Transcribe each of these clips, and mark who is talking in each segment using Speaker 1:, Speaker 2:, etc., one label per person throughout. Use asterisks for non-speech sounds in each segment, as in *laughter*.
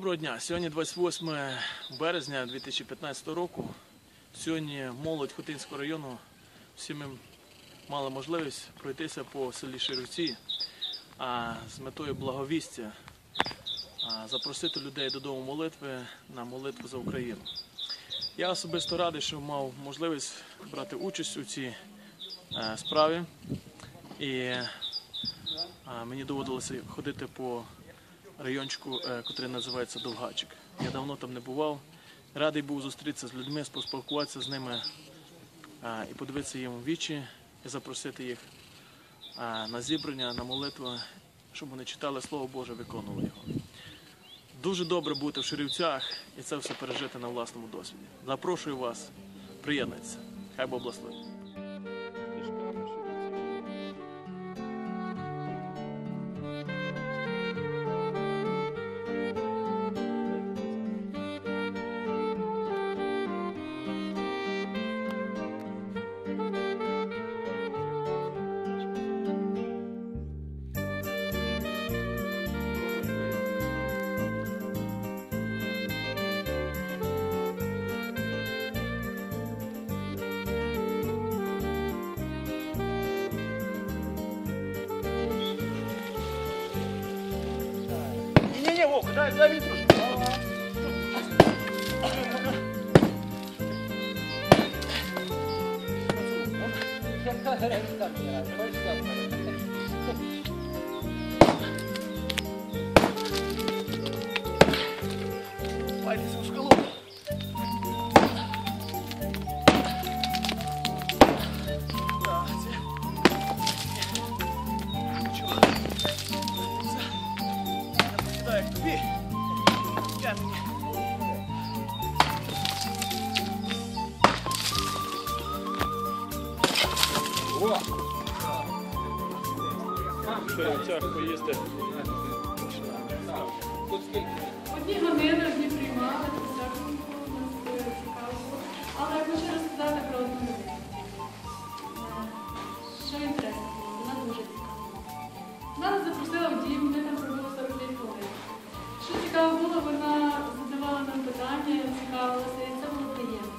Speaker 1: Доброго дня. Сьогодні 28 березня 2015 року. Сьогодні молодь Хотинського району всі ми мали можливість пройтися по селі Ширівці а, з метою благовістя, а, запросити людей додому молитви на молитву за Україну. Я особисто радий, що мав можливість брати участь у цій е, справі. І а, мені доводилося ходити по райончику, е, який називається Довгачик. Я давно там не бував. Радий був зустрітися з людьми, поспілкуватися з ними е, і подивитися їм в вічі, і запросити їх е, на зібрання, на молитву, щоб вони читали Слово Боже, виконували його. Дуже добре бути в Ширівцях і це все пережити на власному досвіді. Запрошую вас, приєднуйтеся. Хай Бог благословить.
Speaker 2: Вовка, дай, дай Витрушку. Пальцы в скалу.
Speaker 1: В Ширівцях поїсти.
Speaker 3: Одні години, одні приймали. Але я хочу розказати про одну людину. Е, Що інтересно вона дуже цікава. Вона запросила в дім, ми там пробули 45 хвилин. Що цікаво було, вона задавала нам питання, цікавилася, і це було приємно.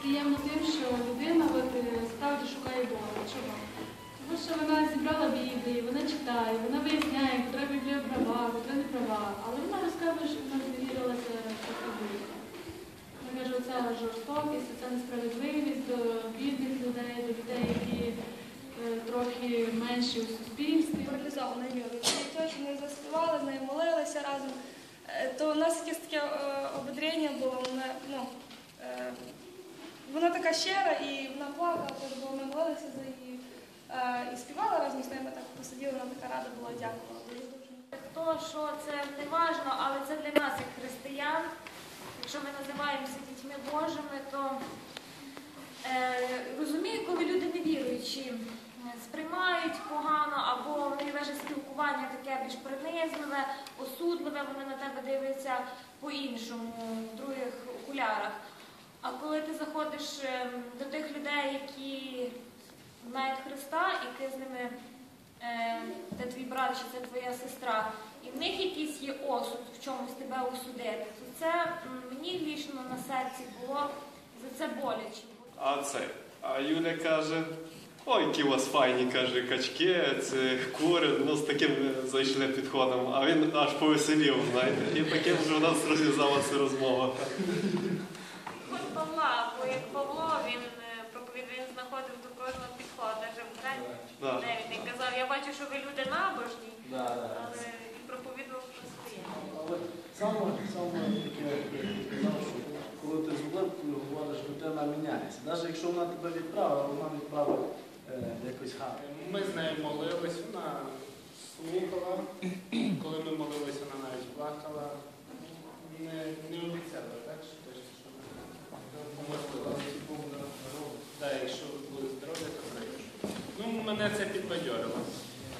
Speaker 3: Приємно тим, що людина от, справді шукає Бога. Чого? Тому що вона зібрала Біблію, вона читає, вона виясняє, котра Біблія права, котра не права. Але вона розказує, що вона довірилася Біблії. Вона каже, оця жорстокість, оця несправедливість до бідних людей, до людей, які е, трохи менші у суспільстві.
Speaker 4: вірою. Те, що ми заспівали, з нею молилися разом, е, то у нас якесь таке е, ободрення було. Вона, ну, вона така щира і вона плакала, бо ми молилися за її е, і співали разом з ними, так посиділи, вона така рада була, дякувала.
Speaker 5: То, що це не важно, але це для нас, як християн. Якщо ми називаємося дітьми Божими, то е, розумію, коли люди невіруючі сприймають погано, або в них спілкування таке більш принизливе, осудливе, вони на тебе дивляться по-іншому, в других окулярах. А коли ти заходиш е, до тих людей, які знають Христа, і ти з ними це твій брат чи це твоя сестра, і в них якийсь є осуд в чомусь тебе осудити, то це мені грішно на серці було за це боляче.
Speaker 6: А це. А Юля каже: ой, які у вас файні, каже, качки, це кури, ну з таким е, зайшли підходом, а він аж повеселів, знаєте. І таким вже у нас розв'язалася розмова.
Speaker 5: Як Павло, він е, проповід він знаходив до кожного підходу, навіть в день,
Speaker 6: Да.
Speaker 5: де і казав, я бачу, що ви люди набожні, але і проповідував про своє.
Speaker 7: Але саме, саме казав, що коли ти з улипкою говориш, людина міняється. Навіть якщо вона тебе відправила, вона відправила е, якось гарно.
Speaker 8: Ми з нею молились, вона слухала. Коли ми молилися, вона навіть плакала. Не, не обіцяла, так? мене це підбадьорило.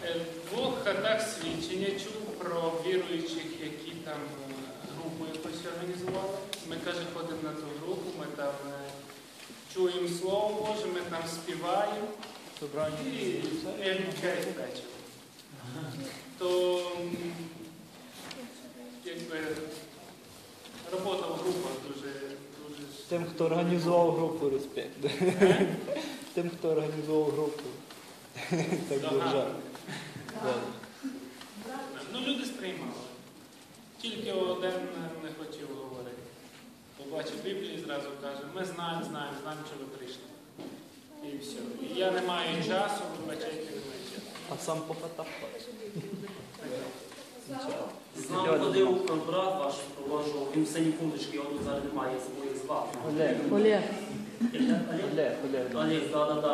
Speaker 8: Е, в двох хатах свідчення чув про віруючих, які там е, групу якусь організували. Ми, каже, ходимо на ту групу, ми там е, чуємо Слово Боже, ми там співаємо. І відкрить вечір. То якби робота в групах дуже. дуже...
Speaker 9: Тим, хто організував групу, респект. Тим, хто організував групу. *laughs* Так держав.
Speaker 8: Ну, люди сприймали. Тільки один не хотів говорити. Побачив Біблію і зразу каже, ми знаємо, знаємо, знаємо, що ви прийшли. І все. І я не маю часу, вибачайте, часу.
Speaker 9: А сам попитав.
Speaker 10: З нами ходив брат ваш, проводжував, він в синій фундочці, його тут зараз немає, я їх звати.
Speaker 9: Олег.
Speaker 3: Олег.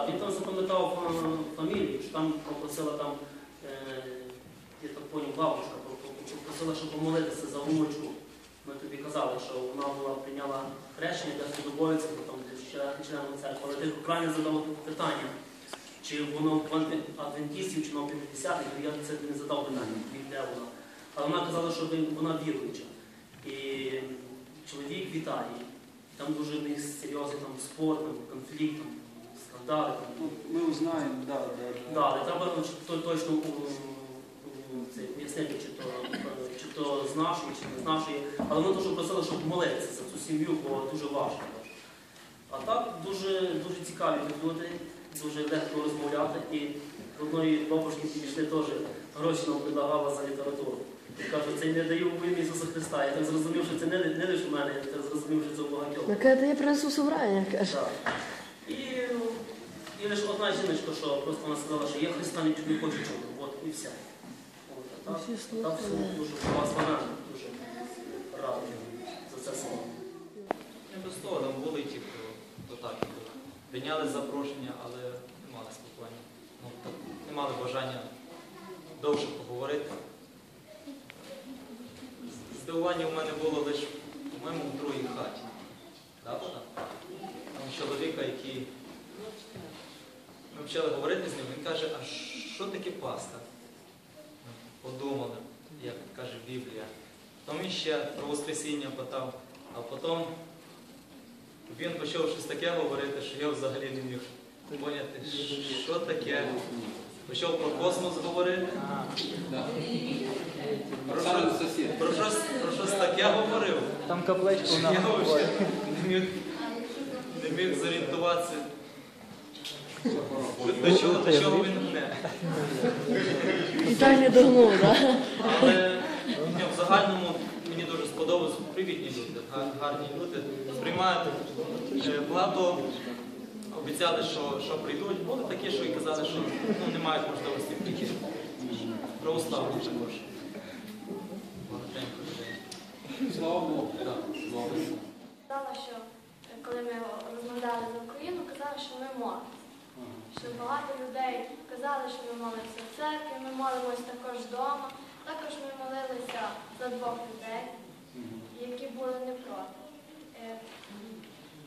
Speaker 10: Він там запам'ятав е, фамілію, що там попросила там, е, я так поняв, бабушка, попросила, щоб помолитися за внучку. Ми тобі казали, що вона була прийняла хрещення для Судобовиця, бо там ще членом церкви. Але ти правильно задав питання, чи воно в адвен- адвентистів, чи на 50-х, я це не задав питання, де вона. Але вона казала, що вона віруюча. І чоловік в Італії. Там дуже в них серйозний там, спор, там, конфлікт, там, скандали. Там.
Speaker 7: Ну, Ми узнаємо, да, да,
Speaker 10: Да, але треба ну, чи то точно у- у- це, пояснити, чи то, е, чи то з нашої, чи не з нашої. Але ми дуже просили, щоб молитися за цю сім'ю, бо дуже важко. А так дуже, дуже цікаві люди, дуже легко розмовляти. І одної бабушки підійшли теж гроші нам предлагала за літературу. І кажу, це не даю в ім'я Ісуса Христа. Я так зрозумів, що це не, не лише в мене, я так зрозумів, що це у багатьох.
Speaker 3: Яке я принесу собрання, каже.
Speaker 10: Так. І, ну, і лише одна жіночка, що просто вона сказала, що я Христа нічого не хочу чути. От і все. От, а так,
Speaker 3: Всі
Speaker 10: так все дуже вас банально, дуже радий за це слово.
Speaker 11: Не без того, там були ті, хто, хто так прийняли запрошення, але не мали спілкування. Ну, не мали бажання довше поговорити. Здивування в мене було лише, по-моєму, в другій хаті. Да, Богдан? Там чоловіка, який ми почали говорити з ним, він каже, а що таке Пасха? Ми Подумали, як каже Біблія. Потім він ще про Воскресіння питав, а потім він почав щось таке говорити, що я взагалі не міг поняти, що таке. Почав про космос говорити. Про щось, про щось, про щось таке говорив.
Speaker 9: Там капличку
Speaker 11: що
Speaker 9: на
Speaker 11: Я взагалі не міг, не міг зорієнтуватися. До чого, до чого він мене.
Speaker 3: І так не догнув, так?
Speaker 11: Але в загальному мені дуже сподобалось привітні люди, гарні люди. Сприймають е, багато обіцяли, що, що прийдуть. Були такі, що і казали, що ну, не мають можливості прийти. Православні також.
Speaker 7: Слава Богу.
Speaker 11: Так.
Speaker 12: Казала, що е, коли ми розмовляли за Україну, казали, що ми молимося. Що багато людей казали, що ми молимося в церкві, ми молимося також вдома. Також ми молилися за двох людей, які були не проти.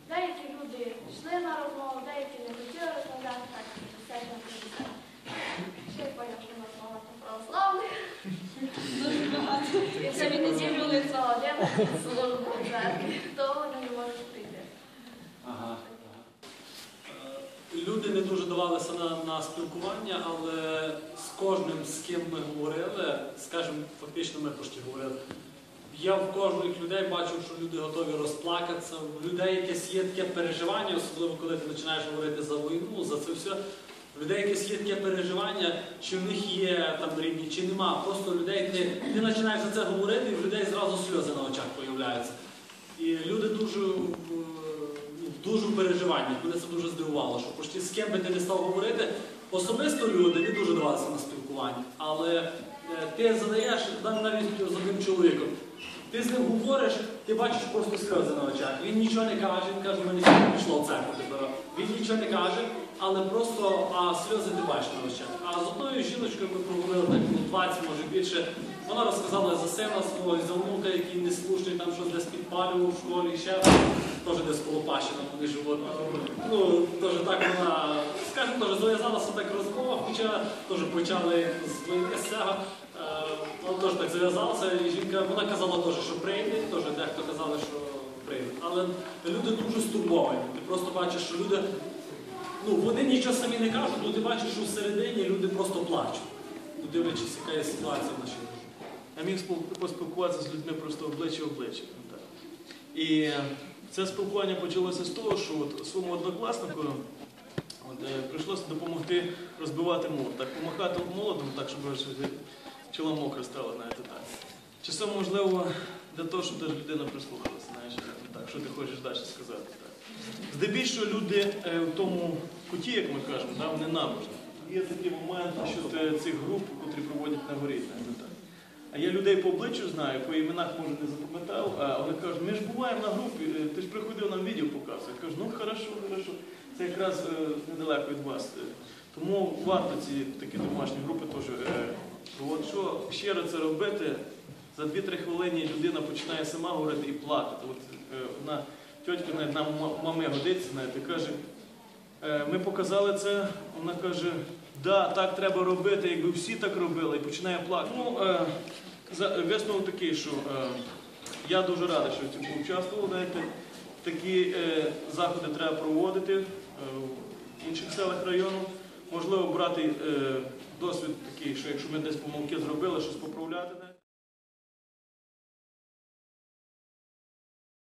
Speaker 12: Деякі люди йшли на розмову, деякі не хотіли розмовляти, так 50 на 50. Ще нас багато православних. Дуже багато. І це від неділю лицо один службу в то вони не можуть прийти.
Speaker 7: Ага.
Speaker 13: Люди не дуже давалися на, на спілкування, але з кожним, з ким ми говорили, скажімо, фактично ми почти говорили. Я в кожних людей бачив, що люди готові розплакатися, в людей якесь є таке переживання, особливо коли ти починаєш говорити за війну, за це все. В людей якесь є таке переживання, чи в них є там рідні, чи нема. Просто людей ти, ти починаєш за це говорити, і в людей зразу сльози на очах появляються. І люди дуже в, в дуже переживанні. Мене це дуже здивувало, що почти з ким би ти не став говорити, особисто люди не дуже давалися на спілкування. Але е, ти задаєш навіть з одним чоловіком. Ти з ним говориш, ти бачиш просто сльози на очах. Він нічого не каже, він каже, мене сьогодні пішло в церкву. Він нічого не каже, але просто а сльози ти бачиш на очах. А з одною жіночкою ми проговорили так ну, 20, може більше. Вона розказала за сина свого, і за внука, який неслушний, там щось десь підпалював в школі, ще теж десь Колопащина, вони живуть. Ну, теж так вона, скажімо, теж зав'язалася так розмова, хоча теж почали з війни з цього. Е, Ну, теж так зав'язалося, і жінка, вона казала теж, що прийде, теж дехто казали, що прийде. Але люди дуже стурбовані. Ти просто бачиш, що люди, ну вони нічого самі не кажуть, ну ти бачиш, що всередині люди просто плачуть, ну, дивлячись, яка є ситуація в нашій державі.
Speaker 1: Я міг поспілкуватися з людьми просто обличчя в обличчя. ну.
Speaker 11: І
Speaker 1: Це спілкування почалося з того, що от своєму однокласнику от, е, прийшлося допомогти розбивати мур. Так помахати молотом, так, щоб аж чоло мокре стало, знаєте так. Часом можливо для того, щоб теж людина прислухалася, знаєш, так, що ти хочеш далі сказати. Так. Здебільшого люди е, в тому куті, як ми кажемо, да, вони набожні. Є такі моменти щодо цих груп, які проводять на горі. так. А я людей по обличчю знаю, по іменах може не запам'ятав, а вони кажуть, ми ж буваємо на групі, е, ти ж приходив нам відео показувати. Я кажу, ну хорошо, хорошо. Це якраз е, недалеко від вас. Е, Тому варто ці такі домашні групи теж. е, От що щиро це робити, за 2-3 хвилини людина починає сама говорити і плакати. От е, тітка навіть нам мами годиться, знаєте, каже, Е, Ми показали це, вона каже, да, так треба робити, якби всі так робили, і починає плакати. Ну, е, висновок такий, що е, я дуже радий, що в цьому участвував. Знаєте, такі заходи треба проводити в інших селах району. Можливо, брати досвід такий, що якщо ми десь помилки зробили, щось поправляти. знаєте.